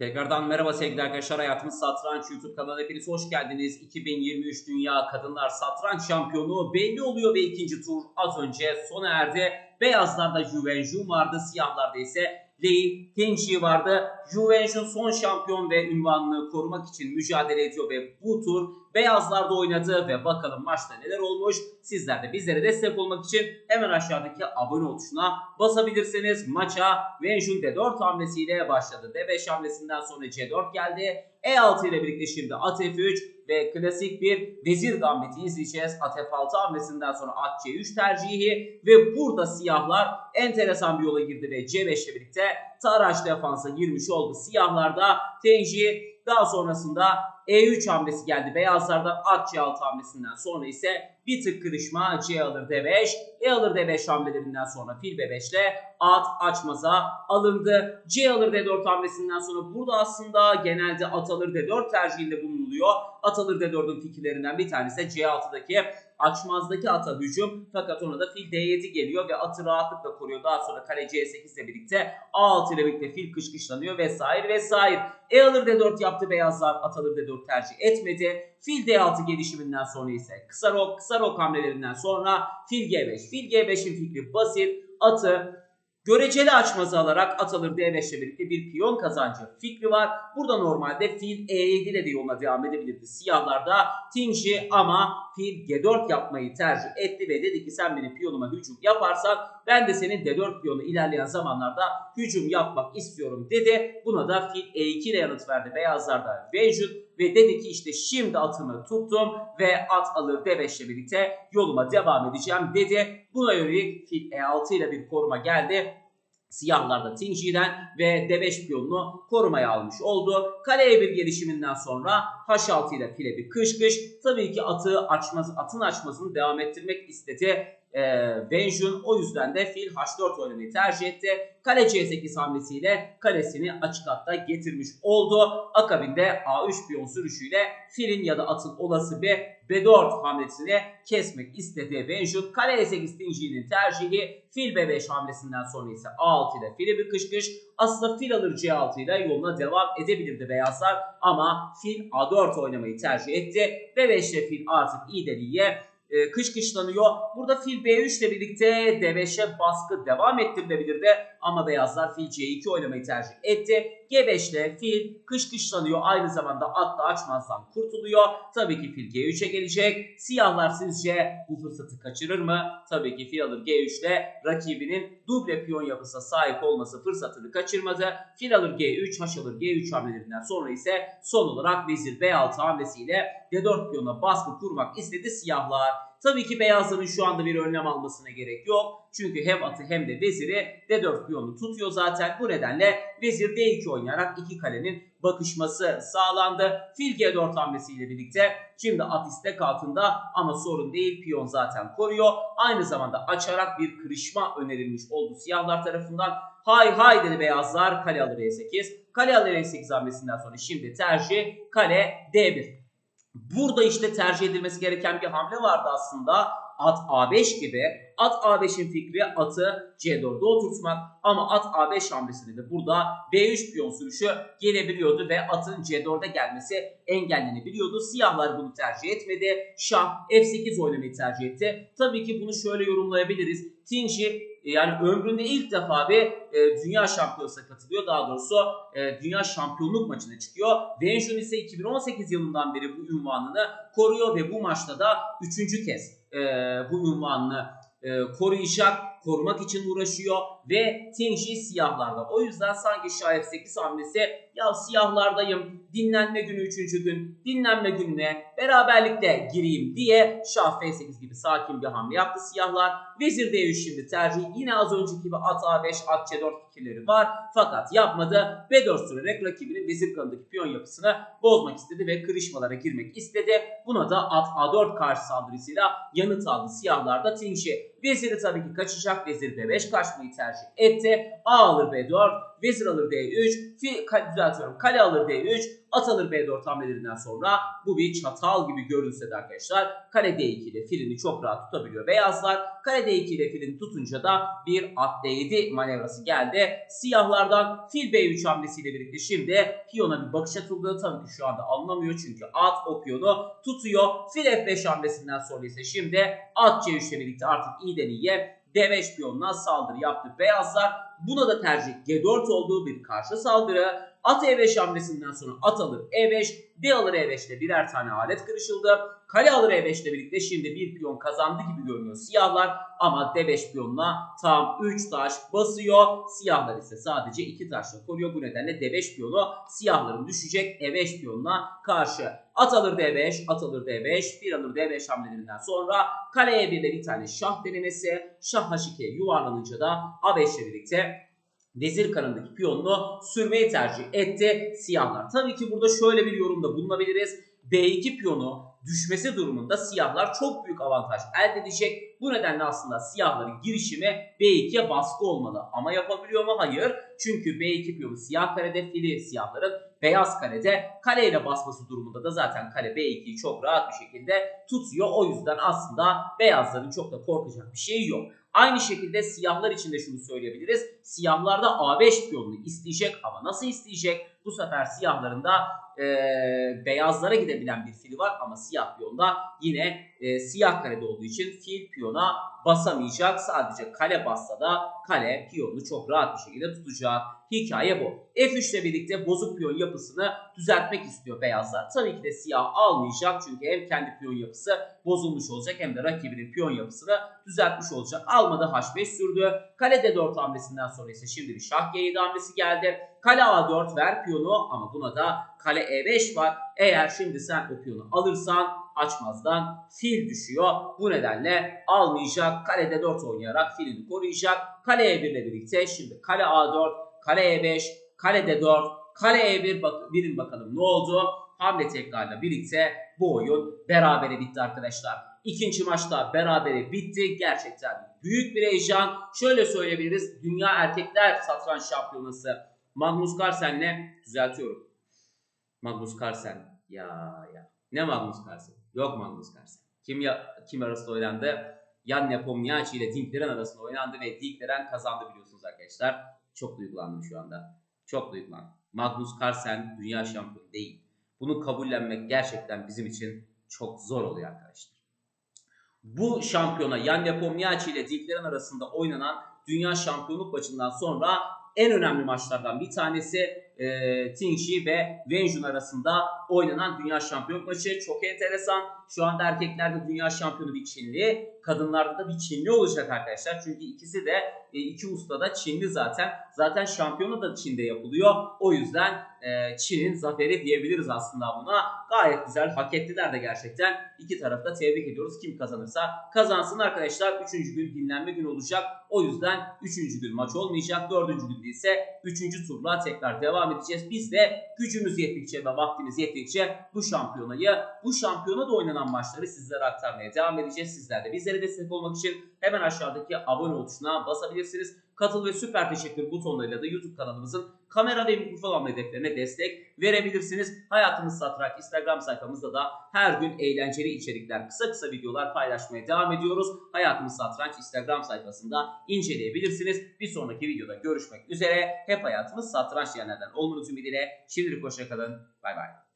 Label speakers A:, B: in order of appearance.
A: Tekrardan merhaba sevgili arkadaşlar. Hayatımız Satranç YouTube kanalına hepiniz hoş geldiniz. 2023 Dünya Kadınlar Satranç Şampiyonu belli oluyor ve ikinci tur az önce sona erdi. Beyazlarda Juvenjun vardı, siyahlarda ise Lei Tenji vardı. Juvenjun son şampiyon ve ünvanını korumak için mücadele ediyor ve bu tur beyazlarda oynadı ve bakalım maçta neler olmuş. Sizler de bizlere destek olmak için hemen aşağıdaki abone ol tuşuna basabilirsiniz. Maça Venjun D4 hamlesiyle başladı. D5 hamlesinden sonra C4 geldi. E6 ile birlikte şimdi at F3 ve klasik bir vezir gambiti izleyeceğiz. At F6 hamlesinden sonra at C3 tercihi ve burada siyahlar enteresan bir yola girdi ve C5 ile birlikte Taraç defansa girmiş oldu. Siyahlarda Tenji daha sonrasında E3 hamlesi geldi. Beyazlardan at C6 hamlesinden sonra ise bir tık kırışma C alır D5. E alır D5 hamlelerinden sonra fil B5 ile at açmaza alındı. C alır D4 hamlesinden sonra burada aslında genelde at alır D4 tercihinde bulunuluyor. At alır D4'ün fikirlerinden bir tanesi C6'daki açmazdaki ata hücum fakat ona da fil D7 geliyor ve atı rahatlıkla koruyor. Daha sonra kale C8 ile birlikte A6 ile birlikte fil kışkışlanıyor vesaire vesaire. E alır D4 yaptı beyazlar at alır D4 tercih etmedi. Fil D6 gelişiminden sonra ise kısa rok kısa rok hamlelerinden sonra fil G5. Fil G5'in fikri basit. Atı göreceli açmazı alarak at alır D5 ile birlikte bir piyon kazancı fikri var. Burada normalde fil E7 ile de yoluna devam edebilirdi. Siyahlarda Tinci ama fil G4 yapmayı tercih etti ve dedi ki sen benim piyonuma hücum yaparsan ben de senin D4 piyonu ilerleyen zamanlarda hücum yapmak istiyorum dedi. Buna da fil E2 ile yanıt verdi beyazlarda Venjut ve dedi ki işte şimdi atımı tuttum ve at alır D5 ile birlikte yoluma devam edeceğim dedi. Buna yönelik fil E6 ile bir koruma geldi. Siyahlarda Tinji'den ve D5 piyonunu korumaya almış oldu. Kale E1 gelişiminden sonra H6 ile file bir kış kış. Tabii ki atı açmaz, atın açmasını devam ettirmek istedi. E, Venjun o yüzden de fil H4 oynamayı tercih etti. Kale C8 hamlesiyle kalesini açık hatta getirmiş oldu. Akabinde A3 piyon sürüşüyle filin ya da atın olası bir B4 hamlesini kesmek istedi Venjut. Kale E8 Tinji'nin tercihi fil B5 hamlesinden sonra ise A6 ile fili bir kış kış. Aslında fil alır C6 ile yoluna devam edebilirdi beyazlar ama fil A4 oynamayı tercih etti. B5 ile fil artık İdeli'ye e, kış kışlanıyor. Burada fil B3 ile birlikte D5'e baskı devam ettirilebilirdi ama beyazlar fil C2 oynamayı tercih etti. G5 ile fil kış kışlanıyor. Aynı zamanda at da açmazdan kurtuluyor. Tabii ki fil G3'e gelecek. Siyahlar sizce bu fırsatı kaçırır mı? Tabii ki fil alır G3 ile rakibinin duble piyon yapısına sahip olması fırsatını kaçırmadı. Fil alır G3, H alır G3 hamlelerinden sonra ise son olarak vezir B6 hamlesiyle D4 piyona baskı kurmak istedi siyahlar. Tabii ki beyazların şu anda bir önlem almasına gerek yok. Çünkü hem atı hem de veziri D4 piyonu tutuyor zaten. Bu nedenle vezir D2 oynayarak iki kalenin bakışması sağlandı. Fil G4 hamlesiyle birlikte şimdi at istek altında ama sorun değil. Piyon zaten koruyor. Aynı zamanda açarak bir kırışma önerilmiş oldu siyahlar tarafından. Hay hay dedi beyazlar. Kale alır E8. Kale alır E8 hamlesinden sonra şimdi tercih kale D1. Burada işte tercih edilmesi gereken bir hamle vardı aslında. At A5 gibi. At A5'in fikri atı C4'de oturtmak ama at A5 hamlesinde de burada B3 piyon sürüşü gelebiliyordu ve atın C4'e gelmesi engellenebiliyordu. Siyahlar bunu tercih etmedi. Şah F8 oynamayı tercih etti. Tabii ki bunu şöyle yorumlayabiliriz. Tinci yani ömründe ilk defa bir e, dünya şampiyonasına katılıyor. Daha doğrusu e, dünya şampiyonluk maçına çıkıyor. Venjun ise 2018 yılından beri bu ünvanını koruyor ve bu maçta da üçüncü kez e, bu ünvanını e, koruyacak, korumak için uğraşıyor ve Tenji siyahlarda. O yüzden sanki Şah F8 hamlesi ya siyahlardayım, dinlenme günü 3. gün, dinlenme gününe beraberlikle gireyim diye Şah F8 gibi sakin bir hamle yaptı siyahlar. Vezir D3 şimdi tercih. Yine az önceki gibi at A5, at C4 fikirleri var. Fakat yapmadı. B4 sürerek rakibinin vezir kanadındaki piyon yapısını bozmak istedi ve kırışmalara girmek istedi. Buna da at A4 karşı saldırısıyla yanıt aldı siyahlarda Tinci. Veziri tabii ki kaçacak. Vezir B5 kaçmayı tercih etti. A alır B4 vezir alır D3, fil, ka- düzeltiyorum kale alır D3, at alır B4 hamlelerinden sonra bu bir çatal gibi görünse de arkadaşlar kale D2 ile filini çok rahat tutabiliyor beyazlar. Kale D2 ile filini tutunca da bir at D7 manevrası geldi. Siyahlardan fil B3 hamlesiyle birlikte şimdi piyona bir bakış atıldı. Tabii ki şu anda anlamıyor çünkü at o piyonu tutuyor. Fil F5 hamlesinden sonra ise şimdi at C3 ile birlikte artık iyiden iyiye D5 piyonuna saldırı yaptı beyazlar. Buna da tercih G4 olduğu bir karşı saldırı. At E5 hamlesinden sonra at alır E5, D alır E5 ile birer tane alet kırışıldı. Kale alır E5 ile birlikte şimdi bir piyon kazandı gibi görünüyor siyahlar. Ama D5 piyonuna tam 3 taş basıyor. Siyahlar ise sadece 2 taşla koruyor. Bu nedenle D5 piyonu siyahların düşecek E5 piyonuna karşı. At alır D5, at alır D5, bir alır D5 hamlelerinden sonra kaleye bir de bir tane şah denemesi. Şah H2'ye yuvarlanınca da A5 ile birlikte vezir kanındaki piyonunu sürmeyi tercih etti siyahlar. Tabii ki burada şöyle bir yorumda bulunabiliriz. B2 piyonu düşmesi durumunda siyahlar çok büyük avantaj elde edecek. Bu nedenle aslında siyahların girişimi B2'ye baskı olmalı. Ama yapabiliyor mu? Hayır. Çünkü B2 piyonu siyah karede, fili siyahların beyaz karede. Kaleyle basması durumunda da zaten kale B2'yi çok rahat bir şekilde tutuyor. O yüzden aslında beyazların çok da korkacak bir şeyi yok. Aynı şekilde siyahlar için de şunu söyleyebiliriz. Siyahlar da A5 piyonunu isteyecek ama nasıl isteyecek? Bu sefer siyahların da e, beyazlara gidebilen bir fili var ama siyah piyonda yine e, siyah karede olduğu için fil piyona basamayacak. Sadece kale bassa da kale piyonunu çok rahat bir şekilde tutacak. Hikaye bu. F3 ile birlikte bozuk piyon yapısını düzeltmek istiyor beyazlar. Tabii ki de siyah almayacak çünkü hem kendi piyon yapısı bozulmuş olacak hem de rakibinin piyon yapısını düzeltmiş olacak. Almadı H5 sürdü. Kale D4 hamlesinden sonra ise şimdi bir şah G7 hamlesi geldi. Kale A4 ver piyonu ama buna da kale E5 var. Eğer şimdi sen o piyonu alırsan açmazdan fil düşüyor. Bu nedenle almayacak. Kale D4 oynayarak filini koruyacak. Kale E1 ile birlikte şimdi kale A4, kale E5, kale D4, kale E1 bak bilin bakalım ne oldu? Hamle tekrarla birlikte bu oyun berabere bitti arkadaşlar. İkinci maçta berabere bitti. Gerçekten büyük bir heyecan. Şöyle söyleyebiliriz. Dünya Erkekler Satranç Şampiyonası Magnus Carlsen'le düzeltiyorum. Magnus Carlsen. Ya ya. Ne Magnus Carlsen? Yok Magnus Carlsen. Kim ya kim arasında oynandı? Jan Nepomniachtchi ile Dinkler'in arasında oynandı ve Dinkler'en kazandı biliyorsunuz arkadaşlar. Çok duygulandım şu anda. Çok duygulandım. Magnus Carlsen dünya şampiyonu değil. Bunu kabullenmek gerçekten bizim için çok zor oluyor arkadaşlar. Bu şampiyona Jan Nepomniachtchi ile Dinkler'in arasında oynanan dünya şampiyonluk maçından sonra en önemli maçlardan bir tanesi e, Tingshi ve Wenjun arasında oynanan dünya şampiyonluk maçı. Çok enteresan. Şu anda erkeklerde dünya şampiyonu bir Çinli, kadınlarda da bir Çinli olacak arkadaşlar. Çünkü ikisi de e, iki usta da Çinli zaten. Zaten şampiyonu da Çin'de yapılıyor. O yüzden e, Çin'in zaferi diyebiliriz aslında buna. Gayet güzel. Hak ettiler de gerçekten. İki tarafı da tebrik ediyoruz. Kim kazanırsa kazansın arkadaşlar. Üçüncü gün dinlenme günü olacak. O yüzden üçüncü gün maç olmayacak. Dördüncü günde ise üçüncü turla tekrar devam edeceğiz. Biz de gücümüz yettikçe ve vaktimiz yettikçe bu şampiyonayı, bu şampiyona da oynanan maçları sizlere aktarmaya devam edeceğiz. Sizler de bizlere destek olmak için hemen aşağıdaki abone ol tuşuna basabilirsiniz. Katıl ve süper teşekkür butonlarıyla da YouTube kanalımızın kamera ve mikrofon hedeflerine destek verebilirsiniz. Hayatımız Satranç Instagram sayfamızda da her gün eğlenceli içerikler, kısa kısa videolar paylaşmaya devam ediyoruz. Hayatımız Satranç Instagram sayfasında inceleyebilirsiniz. Bir sonraki videoda görüşmek üzere. Hep hayatımız satranç diyenlerden olmanız ümidiyle. Şimdilik hoşçakalın. Bay bay.